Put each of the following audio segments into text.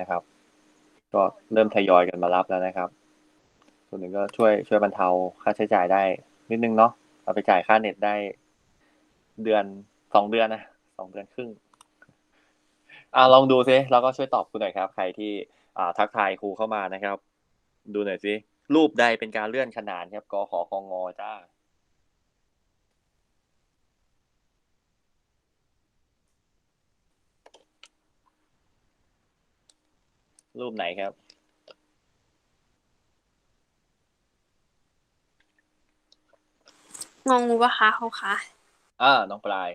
นะครับ ก็เริ่มทยอยกันมารับแล้วนะครับ ส่วนหนึ่งก็ช่วยช่วยบรรเทาค่าใช้จ่ายได้ นิดนึงเนาะเอาไปจ่ายค่าเน็ตได้เดือนสองเดือนนะสองเดือนครึ่งอ่าลองดูซิแล้วก็ช่วยตอบคุณหน่อยครับ ใครที่อ่าทักทายครูเข้ามานะครับ ดูหน่อยสิรูปใดเป็นการเลื่อนขนานครับกขอคงอจ้า รูปไหนครับ งองูปะคะเขาคะ อ่า น้องปลาย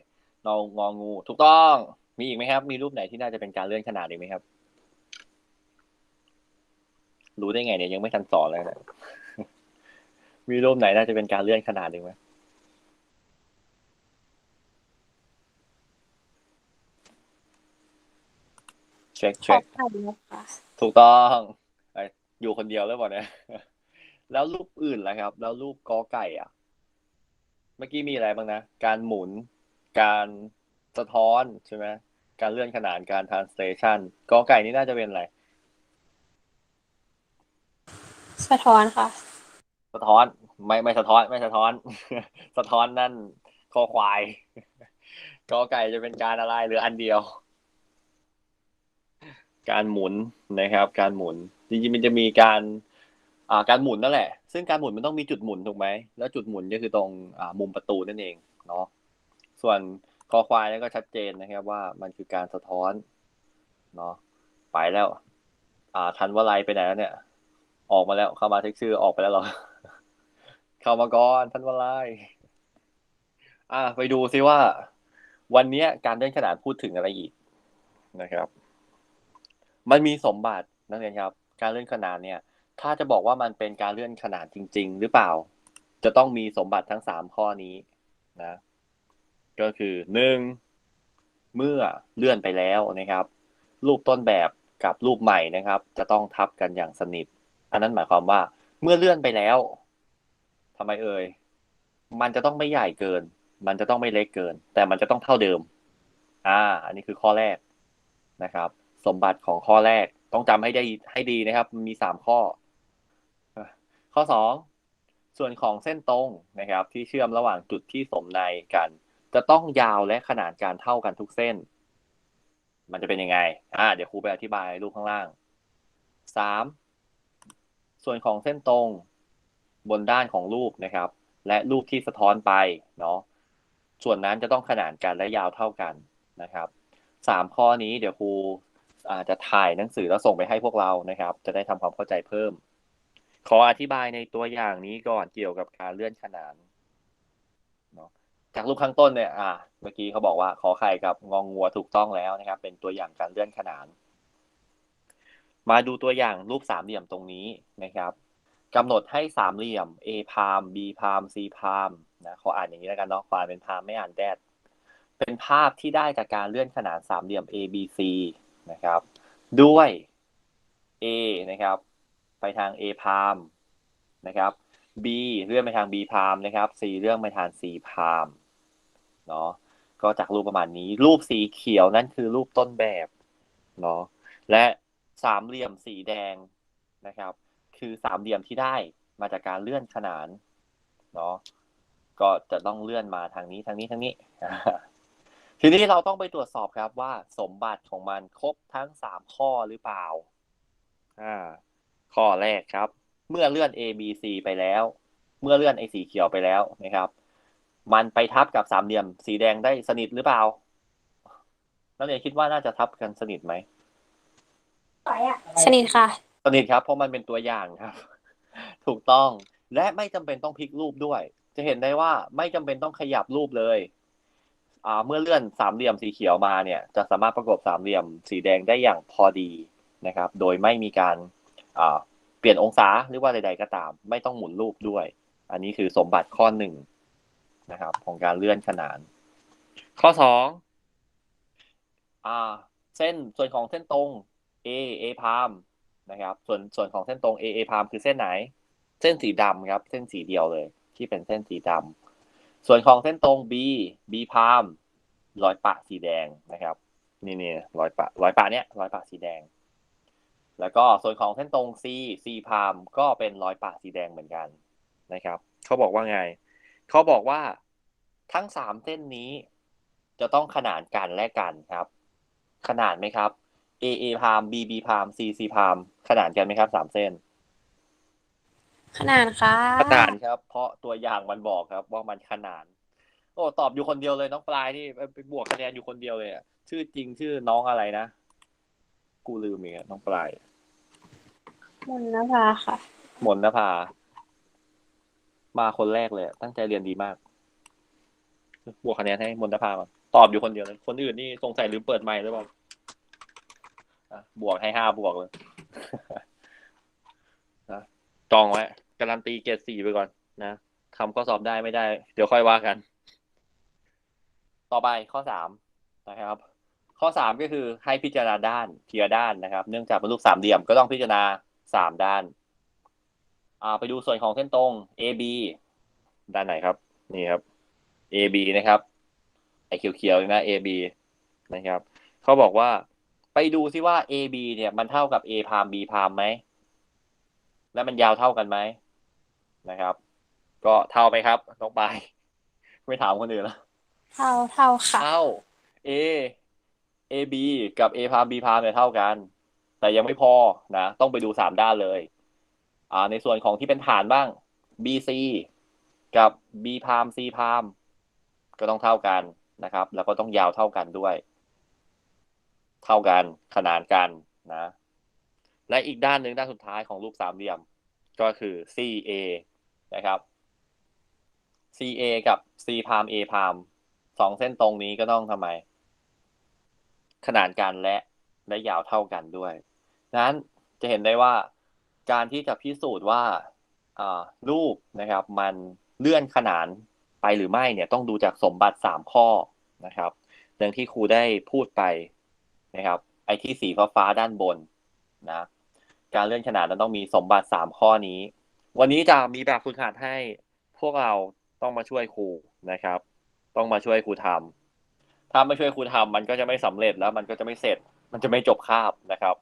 น้องงองู ถูกต้อง มีอีกไหมครับ มีรูปไหนที่น่าจะเป็นการเลื่อนขนาดอีกไหมครับ รู้ได้ไงเนี่ยยังไม่ทันสอนเลยนะ มีรูปไหนน่าจะเป็นการเลื่อนขนาดอีกไหม เช็คขอเช็คไข่นะคะถูกต้องไอ้อยู่คนเดียวแล้วบ่เนี่ยแล้วรูปอื่นล่ะครับ แล้วรูปกอไก่อะ เมื่อกี้มีอะไรบ้างนะ การหมุน การสะท้อนใช่ไหมการเลื่อนขนานการ translation กอไก่นี่น่าจะเป็นอะไร สะท้อนค่ะ สะท้อน ไม่ไม่สะท้อน ไม่สะท้อน สะท้อนนั่นคอควายกอไก่จะเป็นการอะไรหรืออันเดียว การหมุนนะครับ การหมุนจริงๆมันจะมีการอ่าการหมุนนั่นแหละ ซึ่งการหมุนมันต้องมีจุดหมุนถูกไหมแล้วจุดหมุนก็คือตรงอ่ามุมประตูนั่นเองเนาะส่วนคอควายนี่ก็ชัดเจนนะครับว่ามันคือการสะท้อนเนาะไปแล้ว อ่าทันวลัยไปไหนแล้วเนี่ย ออกมาแล้วเข้ามาเช็คชื่อออกไปแล้วหรอเข้ามาก่อนทันวลัยอ่าไปดูซิว่า วันนี้การเลื่อนขนาดพูดถึงอะไรอีกนะครับ มันมีสมบัตินักเรียนครับ การเลื่อนขนาดเนี่ย ถ้าจะบอกว่ามันเป็นการเลื่อนขนาดจริง ๆ หรือเปล่า จะต้องมีสมบัติทั้งสามข้อนี้นะ ก็คือหนึ่งเมื่อเลื่อนไปแล้วนะครับ รูปต้นแบบกับรูปใหม่นะครับ จะต้องทับกันอย่างสนิท อันนั้นหมายความว่าเมื่อเลื่อนไปแล้วทำไมเอ่ยมันจะต้องไม่ใหญ่เกิน มันจะต้องไม่เล็กเกิน แต่มันจะต้องเท่าเดิม อ่า อันนี้คือข้อแรกนะครับ สมบัติของข้อแรก ต้องจำให้ได้ให้ดีนะครับ มีสามข้อ ข้อสองส่วนของเส้นตรงนะครับ ที่เชื่อมระหว่างจุดที่สมในกัน จะต้องยาวและขนาดการเท่ากันทุกเส้น มันจะเป็นยังไงอ่าเดี๋ยวครูไปอธิบายรูปข้างล่างสามส่วนของเส้นตรงบนด้านของรูปนะครับ และรูปที่สะท้อนไปเนาะส่วนนั้นจะต้องขนานกันและยาวเท่ากันนะครับสามข้อนี้เดี๋ยวครู อาจจะถ่ายหนังสือแล้วส่งไปให้พวกเรานะครับ จะได้ทำความเข้าใจเพิ่ม ขออธิบายในตัวอย่างนี้ก่อนเกี่ยวกับการเลื่อนขนานเนาะจากรูปข้างต้นเนี่ยอ่า เมื่อกี้เขาบอกว่าขอไข่กับงองงัวถูกต้องแล้วนะครับ เป็นตัวอย่างการเลื่อนขนาน มาดูตัวอย่างรูปสามเหลี่ยมตรงนี้นะครับกำหนดให้สามเหลี่ยม A พาม B พาม C พามนะขออ่านอย่างนี้แล้วกันเนาะควานเป็นพามไม่อ่านแดดเป็นภาพที่ได้จากการเลื่อนขนานสามเหลี่ยม A B C นะครับ ด้วย A นะครับ ไปทาง A พามนะครับ B เลื่อนไปทาง B พามนะครับ C เลื่อนไปทาง C พามเนาะก็จากรูปประมาณนี้ รูปสีเขียวนั่นคือรูปต้นแบบเนาะและสามเหลี่ยมสีแดงนะครับ คือสามเหลี่ยมที่ได้มาจากการเลื่อนขนานเนาะก็จะต้องเลื่อนมาทางนี้ทางนี้ทางนี้ ทีนี้เราต้องไปตรวจสอบครับว่าสมบัติของมันครบทั้งสามข้อหรือเปล่า อ่า ข้อแรกครับ เมื่อเลื่อน A B C ไปแล้ว เมื่อเลื่อนไอ้สีเขียวไปแล้วนะครับ มันไปทับกับสามเหลี่ยม สีแดงได้สนิทหรือเปล่านักเรียนคิดว่าน่าจะทับกันสนิทไหมสนิทค่ะ สนิทครับ เพราะมันเป็นตัวอย่างครับ ถูกต้องและไม่จำเป็นต้องพลิกรูปด้วย จะเห็นได้ว่าไม่จำเป็นต้องขยับรูปเลยอ่า เมื่อเลื่อนสามเหลี่ยมสีเขียวมาเนี่ยจะสามารถประกบสามเหลี่ยมสีแดงได้อย่างพอดีนะครับ โดยไม่มีการอ่าเปลี่ยนองศาหรือว่าใด ๆ ก็ตาม ไม่ต้องหมุนรูปด้วย อันนี้คือสมบัติข้อหนึ่งนะครับ ของการเลื่อนขนาน ข้อสองอ่าเส้นส่วนของเส้นตรง A A พามนะครับ ส่วนส่วนของเส้นตรง A A พามคือเส้นไหน เส้นสีดำครับ เส้นสีเดียวเลย ที่เป็นเส้นสีดำ ส่วนของเส้นตรง B B พามรอยปะสีแดงนะครับ นี่นี่รอยปะรอยปะเนี้ยรอยปะสีแดง แล้วก็ส่วนของเส้นตรง C C พามก็เป็นรอยปะสีแดงเหมือนกันนะครับเขาบอกว่าไงเขาบอกว่าทั้งสามเส้นนี้จะต้องขนานกันและกันครับ ขนานไหมครับ A A พาม B B พาม C C พามขนานกันไหมครับสามเส้น ขนาดค่ะขนานครับ เพราะตัวอย่างมันบอกครับ ว่ามันขนาน โอ้ตอบอยู่คนเดียวเลยน้องปลายนี่ไปบวกคะแนนอยู่คนเดียวเลยอะชื่อจริงชื่อน้องอะไรนะกูลืมอีกอะน้องปลายมนนภาค่ะ มนนภามาคนแรกเลยอะตั้งใจเรียนดีมาก บวกคะแนนให้มนนภามาตอบอยู่คนเดียวเลยคนอื่นนี่สงสัยลืมเปิดไมค์หรือเปล่าอะบวกให้ห้าบวกเลยนะ จองไว้การันตีเกรดสี่ไปก่อนนะทำข้อสอบได้ไม่ได้ เดี๋ยวค่อยว่ากัน ต่อไปข้อสามนะครับ ข้อสามก็คือให้พิจารณาด้านทีละด้านนะครับ เนื่องจากเป็นรูปสามเหลี่ยมก็ต้องพิจารณาสามด้านอ่าไปดูส่วนของเส้นตรง AB ด้านไหนครับ นี่ครับ AB นะครับไอเขียวๆนี่นะ AB นะครับเขาบอกว่าไปดูซิว่า AB เนี่ยมันเท่ากับ A พาม B พามไหม และมันยาวเท่ากันไหมนะครับ ก็เท่าไหมครับน้องปายไม่ถามคนอื่นแล้วเท่าเท่าค่ะเท่า A A B กับ A พาม B พามเนี่ยเท่ากัน แต่ยังไม่พอนะ ต้องไปดูสามด้านเลย อ่า ในส่วนของที่เป็นฐานบ้าง B C กับ B พาม C พาม ก็ต้องเท่ากันนะครับ แล้วก็ต้องยาวเท่ากันด้วย เท่ากันขนานกันนะ และอีกด้านหนึ่งด้านสุดท้ายของรูปสามเหลี่ยม ก็คือ C A นะครับ C A กับ C พาม A พามสองเส้นตรงนี้ก็ต้องทำไม ขนานกันและและยาวเท่ากันด้วยนั้นจะเห็นได้ว่าการที่จะพิสูจน์ว่าอ่ารูปนะครับ มันเลื่อนขนานไปหรือไม่เนี่ยต้องดูจากสมบัติสามข้อนะครับดังที่ครูได้พูดไปนะครับ ไอ้ที่สีฟ้าฟ้าด้านบนนะ การเลื่อนขนาดนั้นต้องมีสมบัติสามข้อนี้ วันนี้จะมีแบบฝึกหัดให้พวกเราต้องมาช่วยครูนะครับ ต้องมาช่วยครูทำถ้าไม่ช่วยครูทำมันก็จะไม่สำเร็จแล้วมันก็จะไม่เสร็จ มันจะไม่จบคาบนะครับ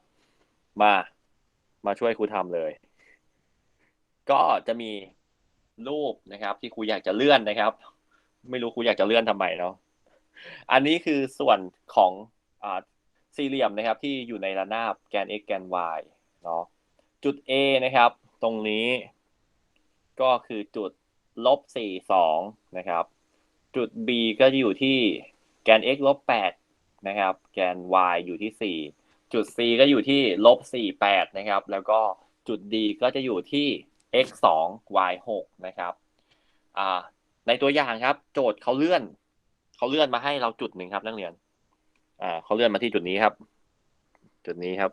มามาช่วยครูทำเลย ก็จะมีรูปนะครับ ที่ครูอยากจะเลื่อนนะครับ ไม่รู้ครูอยากจะเลื่อนทำไมเนาะอันนี้คือส่วนของอ่าสี่เหลี่ยมนะครับ ที่อยู่ในระนาบแกน x แกน y เนาะจุด A นะครับ ตรงนี้ ก็คือจุดลบสี่สองนะครับ จุด B ก็จะอยู่ที่แกน x ลบแปดนะครับ แกน y อยู่ที่สี่จุด C ก็อยู่ที่ลบสี่แปดนะครับ แล้วก็จุด D ก็จะอยู่ที่ x สอง y หกนะครับอ่าในตัวอย่างครับ โจทย์เขาเลื่อนเขาเลื่อนมาให้เราจุดหนึ่งครับนักเรียน อ่าเขาเลื่อนมาที่จุดนี้ครับ จุดนี้ครับ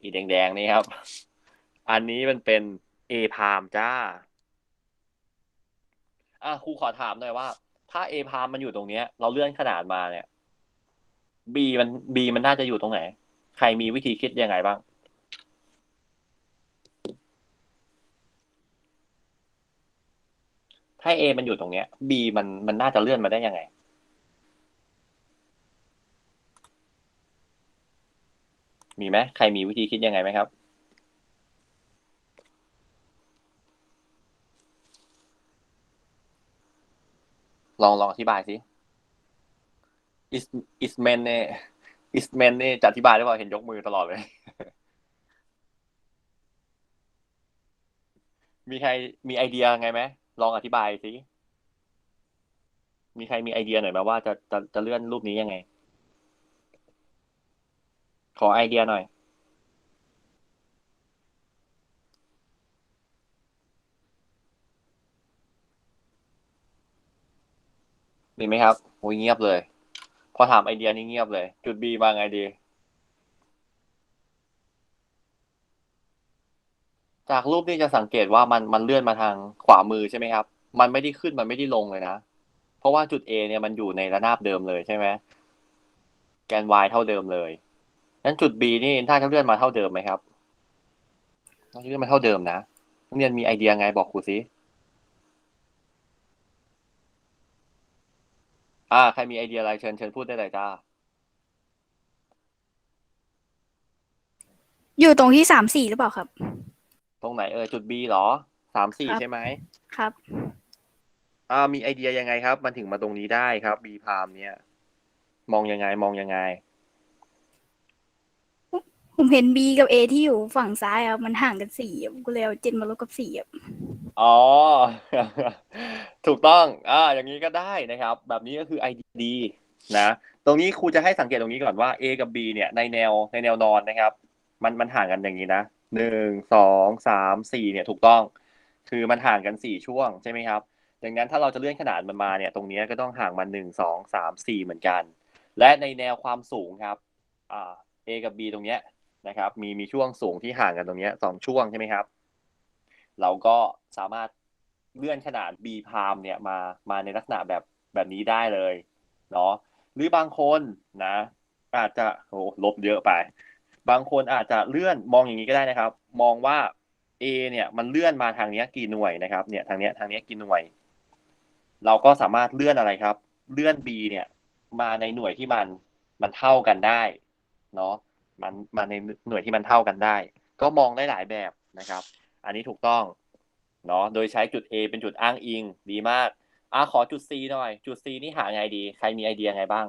อีแดงๆนี่ครับ อันนี้มันเป็น A พามจ้า อะครูขอถามหน่อยว่า ถ้า A พามมันอยู่ตรงเนี้ย เราเลื่อนขนาดมาเนี่ย B มัน B มันน่าจะอยู่ตรงไหน ใครมีวิธีคิดยังไงบ้างถ้า A มันอยู่ตรงเนี้ย B มันมันน่าจะเลื่อนมาได้ยังไง มีไหมใครมีวิธีคิดยังไงไหมครับ ลองลองอธิบายสิ is is man เนี่ย is man เนี่ยจะอธิบายได้เปล่าเห็นยกมือตลอดเลย มีใครมีไอเดียไงไหมลองอธิบายสิมีใครมีไอเดียหน่อยไหมว่าจะจะจะเลื่อนรูปนี้ยังไง ขอไอเดียหน่อย มีไหมครับโอ้ยเงียบเลย พอถามไอเดียนี่เงียบเลย จุด B มาไงดี จากรูปนี่จะสังเกตว่ามันมันเลื่อนมาทางขวามือใช่ไหมครับ มันไม่ได้ขึ้นมันไม่ได้ลงเลยนะ เพราะว่าจุด A เนี่ยมันอยู่ในระนาบเดิมเลยใช่ไหมแกน y เท่าเดิมเลย งั้นจุด B นี่ถ้าจะเลื่อนมาเท่าเดิมไหมครับถ้าเลื่อนมาเท่าเดิมนะนักเรียนมีไอเดียไงบอกครูสิอ่า ใครมีไอเดียอะไรเชิญเชิญพูดได้เลยจ้า อยู่ตรงที่สามสี่หรือเปล่าครับ ตรงไหนเออจุด B เหรอสามสี่ครับ ใช่ไหมครับ อ่ามีไอเดียยังไงครับ มันถึงมาตรงนี้ได้ครับ B พามเนี่ย มองยังไงมองยังไง ผมเห็น B กับ A ที่อยู่ฝั่งซ้ายครับมันห่างกันสี่อะผมก็เลยเอาเจ็ดมาลบกับสี่อะอ๋อ ถูกต้อง อ่า อย่างนี้ก็ได้นะครับ แบบนี้ก็คือไอเดีดีนะ ตรงนี้ครูจะให้สังเกตตรงนี้ก่อนว่า A กับ B เนี่ยในแนวในแนวนอนนะครับ มันมันห่างกันอย่างนี้นะหนึ่งสองสามสี่เนี่ยถูกต้อง คือมันห่างกันสี่ช่วงใช่ไหมครับ ดังนั้นถ้าเราจะเลื่อนขนาดมันมาเนี่ย ตรงนี้ก็ต้องห่างมันหนึ่งสองสามสี่เหมือนกัน และในแนวความสูงครับ อ่า A กับ B ตรงเนี้ย นะครับ มีมีช่วงสูงที่ห่างกันตรงนี้สองช่วงใช่ไหมครับ เราก็สามารถเลื่อนขนาด B พามเนี่ยมามาในลักษณะแบบแบบนี้ได้เลยเนาะหรือบางคนนะ อาจจะโอ้ลบเยอะไป บางคนอาจจะเลื่อนมองอย่างนี้ก็ได้นะครับ มองว่า A เนี่ยมันเลื่อนมาทางนี้กี่หน่วยนะครับ เนี่ยทางนี้ทางนี้กี่หน่วย เราก็สามารถเลื่อนอะไรครับ เลื่อน B เนี่ย มาในหน่วยที่มันมันเท่ากันได้เนาะ มันมาในหน่วยที่มันเท่ากันได้ ก็มองได้หลายแบบนะครับ อันนี้ถูกต้องเนาะโดยใช้จุด A เป็นจุดอ้างอิงดีมากอะขอจุด C หน่อย จุด C นี่หาไงดี ใครมีไอเดียไงบ้าง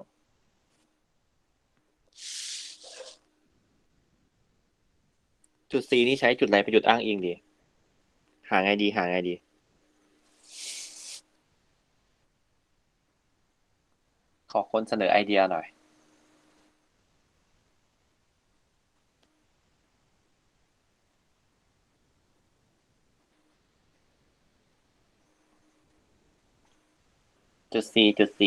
จุด C นี่ใช้จุดไหนเป็นจุดอ้างอิงดี หาไงดี หาไงดี ขอคนเสนอไอเดียหน่อย จุด C จุด C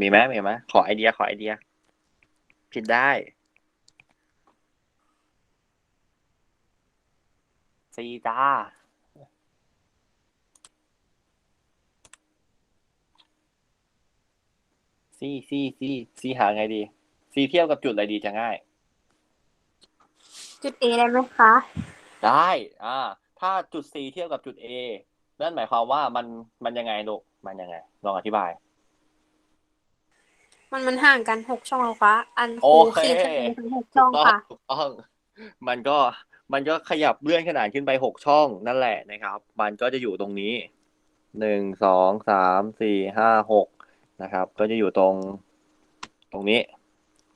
มีไหมมีไหมขอไอเดีย ขอไอเดีย ผิดได้ C จ้า C C C C หาไงดี C เทียบกับจุดอะไรดีจะง่าย จุด A ได้ไหมคะ ได้ อ่า ถ้าจุด C เทียบกับจุด A นั่นหมายความว่ามันมันยังไงลูกมันยังไง ลองอธิบาย มันมันห่างกันหกช่องแล้วคะอันคโอรูเค ขีดคะแนนทั้งหกช่องถูกต้องค่ะถูกต้องมันก็มันก็ขยับเลื่อนขนาดขึ้นไปหกช่องนั่นแหละนะครับ มันก็จะอยู่ตรงนี้หนึ่งสองสามสี่ห้าหกนะครับ ก็จะอยู่ตรงตรงนี้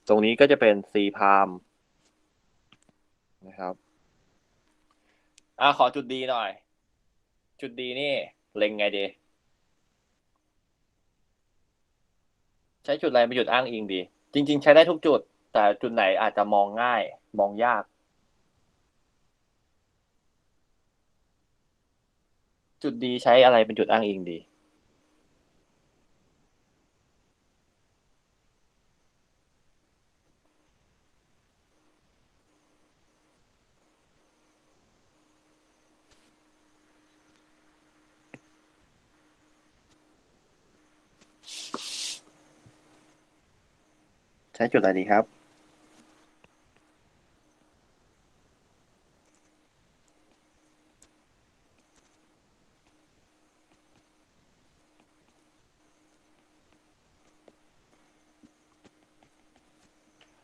ตรงนี้ก็จะเป็น C พามนะครับ อ่าขอจุดดีหน่อย จุดดีนี่เล็งไงดี ใช้จุดอะไรเป็นจุดอ้างอิงดี จริง ๆ ใช้ได้ทุกจุด แต่จุดไหนอาจจะมองง่าย มองยาก จุดดีใช้อะไรเป็นจุดอ้างอิงดี ใช้จุดอะไรดีครับ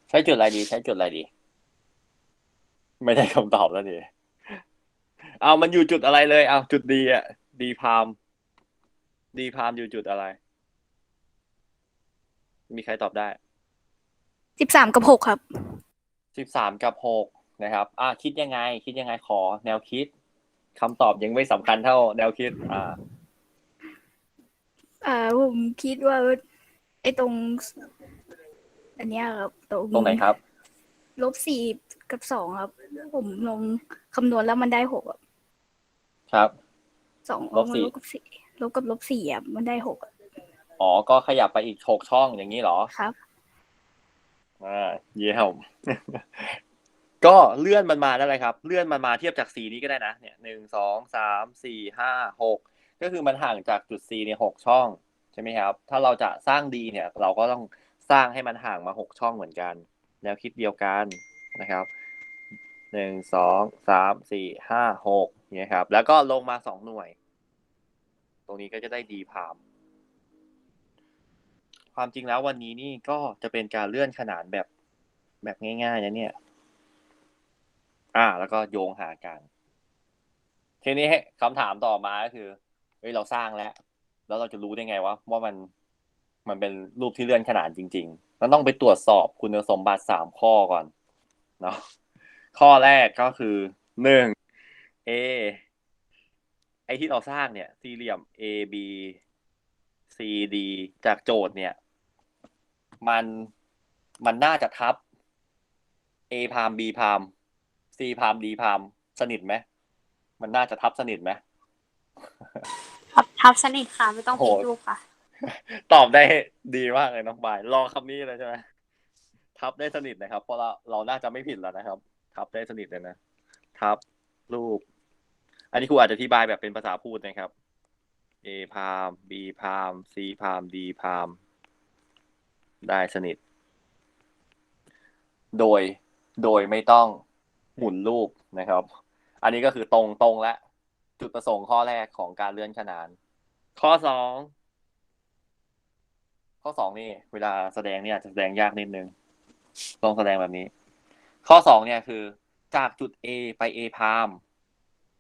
ใช้จุดอะไรดี ใช้จุดอะไรดี ไม่ได้คำตอบแล้วดิเอามันอยู่จุดอะไรเลย เอาจุดดีอะ ดีพาม ดีพามอยู่จุดอะไร มีใครตอบได้ สิบสามกับหกครับสิบสามกับหกนะครับ อ่าคิดยังไง คิดยังไงขอ แนวคิดคำตอบยังไม่สำคัญเท่า แนวคิด อ่า อ่าผมคิดว่า ไอ้ตรง อันเนี้ยครับตรงตรงไหนครับลบสี่กับสองครับ ผมลองคำนวณแล้วมันได้หกอะครับสองลบสี่ลบกับสี่ลบกับลบสี่อะมันได้หกอะอ๋อก็ขยับไปอีกหกช่องอย่างนี้เหรอครับ อ่าเยี่ยมก็เลื่อนมันมาได้เลยครับ เลื่อนมันมาเทียบจากสีนี้ก็ได้นะเนี่ยหนึ่งสองสามสี่ห้าหกก็คือมันห่างจากจุด C เนี่ยหกช่องใช่ไหมครับ ถ้าเราจะสร้างดีเนี่ย เราก็ต้องสร้างให้มันห่างมาหกช่องเหมือนกัน แนวคิดเดียวกันนะครับหนึ่งสองสามสี่ห้าหกเนี่ยครับ แล้วก็ลงมาสองหน่วย ตรงนี้ก็จะได้ดีพาม ความจริงแล้ววันนี้นี่ก็จะเป็นการเลื่อนขนานแบบแบบง่ายๆนะเนี่ย อ่า แล้วก็โยงหากันทีนี้คำถามต่อมาก็คือเฮ้ยเราสร้างแล้ว แล้วเราจะรู้ได้ไงว่าว่ามันมันเป็นรูปที่เลื่อนขนานจริงๆเราต้องไปตรวจสอบคุณสมบัติสามข้อก่อนเนาะข้อแรกก็คือหนึ่ง A ไอที่เราสร้างเนี่ย สี่เหลี่ยม A B C D จากโจทย์เนี่ย มันมันน่าจะทับ A พาม B พาม C พาม D พาม สนิทไหมมันน่าจะทับสนิทไหมทับทับสนิทค่ะ ไม่ต้องโหพิมพ์รูปค่ะ ตอบได้ดีมากเลยน้องบายรอคำนี้เลยใช่ไหมทับได้สนิทนะครับ เพราะเราเราน่าจะไม่ผิดแล้วนะครับ ทับได้สนิทเลยนะทับรูป อันนี้ครูอาจจะอธิบายแบบเป็นภาษาพูดนะครับ A พาม B พาม C พาม D พาม ได้สนิท โดยโดยไม่ต้องหมุนรูปนะครับ อันนี้ก็คือตรงตรงและจุดประสงค์ข้อแรกของการเลื่อนขนาน ข้อสองข้อสองนี่ เวลาแสดงเนี่ยอาจจะแสดงยากนิดนึงต้องแสดงแบบนี้ ข้อสองเนี่ยคือ จากจุด A ไป A พาม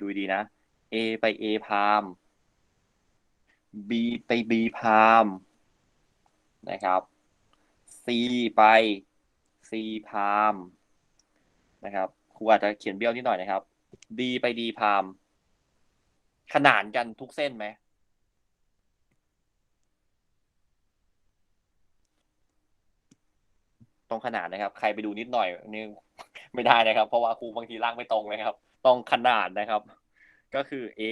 ดูดีนะ A ไป A พาม B ไป B พามนะครับ C ไป C พามนะครับครูอาจจะเขียนเบี้ยวนิดหน่อยนะครับ D ไป D พามขนานกันทุกเส้นไหมตรงขนาดนะครับ ใครไปดูนิดหน่อยนี่ไม่ได้นะครับ เพราะว่าครูบางทีร่างไม่ตรงเลยครับ ต้องขนาดนะครับ ก็คือ A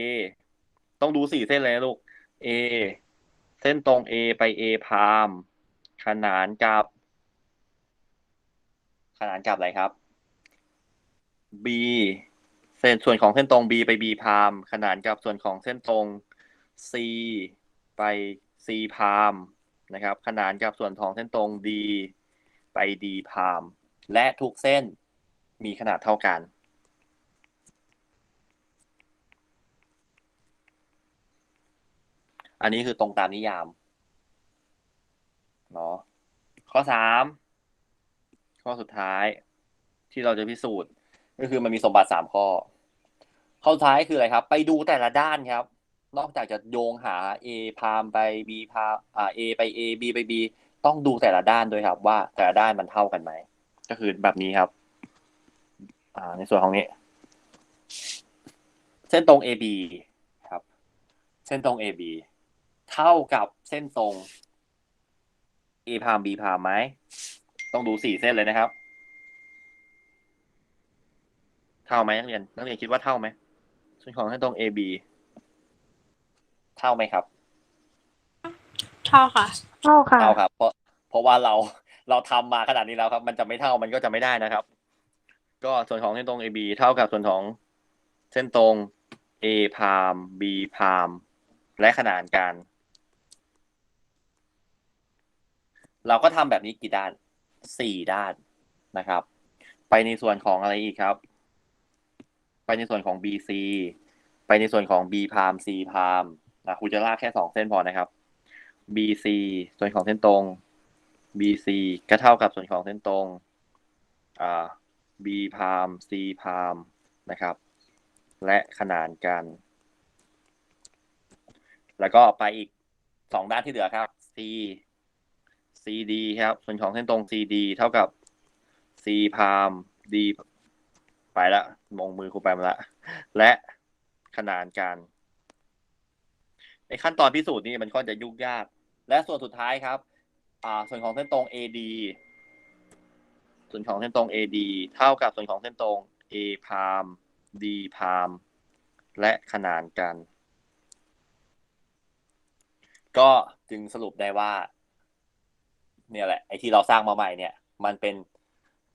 ต้องดูสี่เส้นเลยนะลูก A เส้นตรง A ไป A พาม ขนานกับ ขนานกับอะไรครับ B เส้นส่วนของเส้นตรง B ไป B พามขนานกับส่วนของเส้นตรง C ไป C พามนะครับ ขนานกับส่วนของเส้นตรง D ไป D พามและทุกเส้นมีขนาดเท่ากัน อันนี้คือตรงตามนิยาม เนาะข้อสามข้อสุดท้ายที่เราจะพิสูจน์ ก็คือมันมีสมบัติสามข้อ ข้อท้ายคืออะไรครับ ไปดูแต่ละด้านครับ นอกจากจะโยงหา A พามไป B พามอ่า A ไป A B ไป B ต้องดูแต่ละด้านด้วยครับว่า แต่ละด้านมันเท่ากันไหมก็คือแบบนี้ครับ อ่า ในส่วนของนี้ เส้นตรง AB ครับ เส้นตรง AB เท่ากับเส้นตรง A พาม B พามไหม ต้องดูสี่เส้นเลยนะครับ เท่าไหมนักเรียน นักเรียนคิดว่าเท่าไหมส่วนของเส้นตรง AB เท่าไหมครับ เท่าค่ะ เท่าค่ะ เท่าครับ เพราะ เพราะว่าเรา เราทำมาขนาดนี้แล้วครับ มันจะไม่เท่า มันก็จะไม่ได้นะครับ ก็ส่วนของเส้นตรง AB เท่ากับส่วนของเส้นตรง A พาม B พาม และขนานกัน เราก็ทำแบบนี้กี่ด้านสี่ด้านนะครับ ไปในส่วนของอะไรอีกครับ ไปในส่วนของ BC ไปในส่วนของ B พาม C พามนะครูจะลากแค่สองเส้นพอนะครับ BC ส่วนของเส้นตรง BC ก็เท่ากับส่วนของเส้นตรงอ่า B พาม C พามนะครับ และขนานกัน แล้วก็ไปอีกสองด้านที่เหลือครับ C CD ครับ ส่วนของเส้นตรง CD เท่ากับ C พาม D ไปละมองมือครูไปมาละ และขนานกันในขั้นตอนพิสูจน์นี่มันค่อนจะยุ่งยาก และส่วนสุดท้ายครับ อ่า ส่วนของเส้นตรง AD ส่วนของเส้นตรง AD เท่ากับส่วนของเส้นตรง A พาม D พามและขนานกัน ก็จึงสรุปได้ว่า เนี่ยแหละไอ้ที่เราสร้างมาใหม่เนี่ย มันเป็น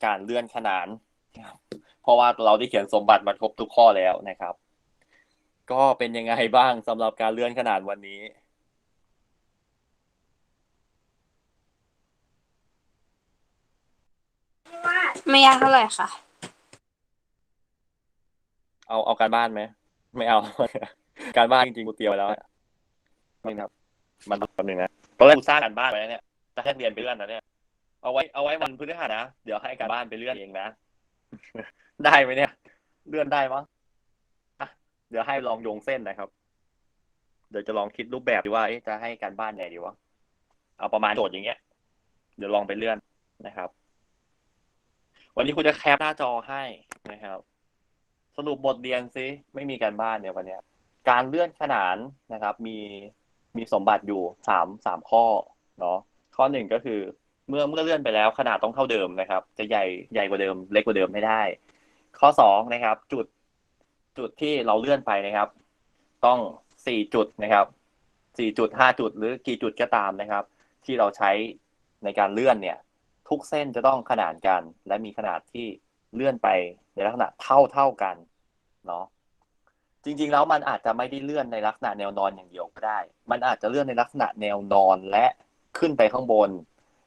การเลื่อนขนานนะครับเพราะว่าเราได้เขียนสมบัติมาครบทุกข้อแล้วนะครับ ก็เป็นยังไงบ้างสำหรับการเลื่อนขนาดวันนี้ไม่ยากเท่าไหร่ค่ะ เอาเอาการบ้านไหม ไม่เอา การบ้านจริงๆกูเตรียมไว้แล้วอะไม่ครับ มันแป๊บนึงนะตอนแรกกูสร้างการบ้านไว้แล้วเนี่ย จะให้เรียนไปเลื่อนนะเนี่ย เอาไว้เอาไว้วันพฤหัสนะ เดี๋ยวให้การบ้านไปเลื่อนเองนะ ได้ไหมเนี่ย เลื่อนได้มั้งอะเดี๋ยวให้ลองโยงเส้นนะครับ เดี๋ยวจะลองคิดรูปแบบดีว่าจะให้การบ้านไหนดีวะ เอาประมาณโจทย์อย่างเงี้ย เดี๋ยวลองไปเลื่อนนะครับ วันนี้คุณจะแคปหน้าจอให้นะครับ สรุปบทเรียนซิไม่มีการบ้านเนี่ยวันเนี้ยการเลื่อนขนานนะครับ มีมีสมบัติอยู่สามสามข้อเนาะ ข้อหนึ่งก็คือ เมื่อเมื่อเลื่อนไปแล้วขนาดต้องเท่าเดิมนะครับ จะใหญ่ใหญ่กว่าเดิม เล็กกว่าเดิมไม่ได้ ข้อสองนะครับ จุดจุดที่เราเลื่อนไปนะครับ ต้องสี่จุดนะครับสี่จุดห้าจุดหรือกี่จุดก็ตามนะครับ ที่เราใช้ในการเลื่อนเนี่ย ทุกเส้นจะต้องขนานกัน และมีขนาดที่เลื่อนไปในลักษณะเท่าเท่ากันเนาะจริง ๆ แล้วมันอาจจะไม่ได้เลื่อนในลักษณะแนวนอนอย่างเดียวก็ได้ มันอาจจะเลื่อนในลักษณะแนวนอนและ ขึ้นไปข้างบน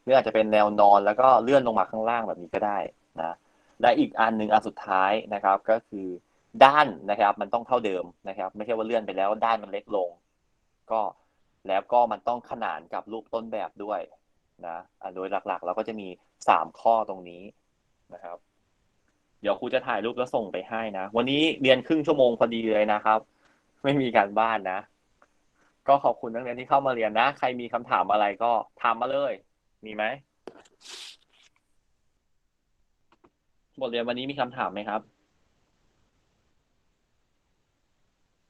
หรืออาจจะเป็นแนวนอนแล้วก็เลื่อนลงมาข้างล่างแบบนี้ก็ได้นะและอีกอันหนึ่งอันสุดท้ายนะครับก็คือด้านนะครับ มันต้องเท่าเดิมนะครับ ไม่ใช่ว่าเลื่อนไปแล้วด้านมันเล็กลง ก็แล้วก็มันต้องขนานกับรูปต้นแบบด้วยนะโดยหลักๆ เราก็จะมีสามข้อตรงนี้นะครับ เดี๋ยวครูจะถ่ายรูปแล้วส่งไปให้นะ วันนี้เรียนครึ่งชั่วโมงพอดีเลยนะครับ ไม่มีการบ้านนะ ก็ขอบคุณนักเรียนที่เข้ามาเรียนนะ ใครมีคำถามอะไรก็ถามมาเลย มีไหมบทเรียนวันนี้มีคำถามไหมครับ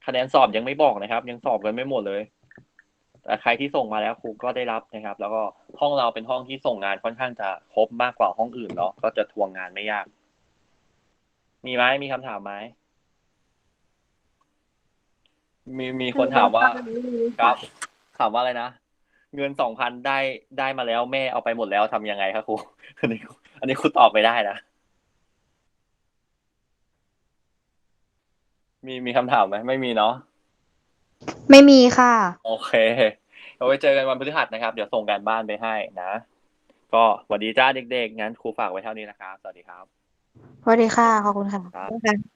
คะแนนสอบยังไม่บอกนะครับ ยังสอบกันไม่หมดเลยแต่ใครที่ส่งมาแล้วครูก็ได้รับนะครับ แล้วก็ห้องเราเป็นห้องที่ส่งงานค่อนข้างจะครบมากกว่าห้องอื่นเนาะก็จะทวงงานไม่ยาก มีไหมมีคำถามไหม มีมีคนถามว่าครับ ถามว่าอะไรนะ เงินสองพันได้ได้มาแล้วแม่เอาไปหมดแล้วทำยังไงครับครูอันนี้อันนี้ครูตอบไม่ได้นะ มีมีคำถามไหมไม่มีเนาะไม่มีค่ะ โอเคเอาไว้เจอกันวันพฤหัสนะครับ เดี๋ยวส่งการบ้านไปให้นะ ก็สวัสดีจ้าเด็กๆงั้นครูฝากไว้เท่านี้นะครับ สวัสดีครับสวัสดีค่ะ ขอบคุณค่ะครับค่ะ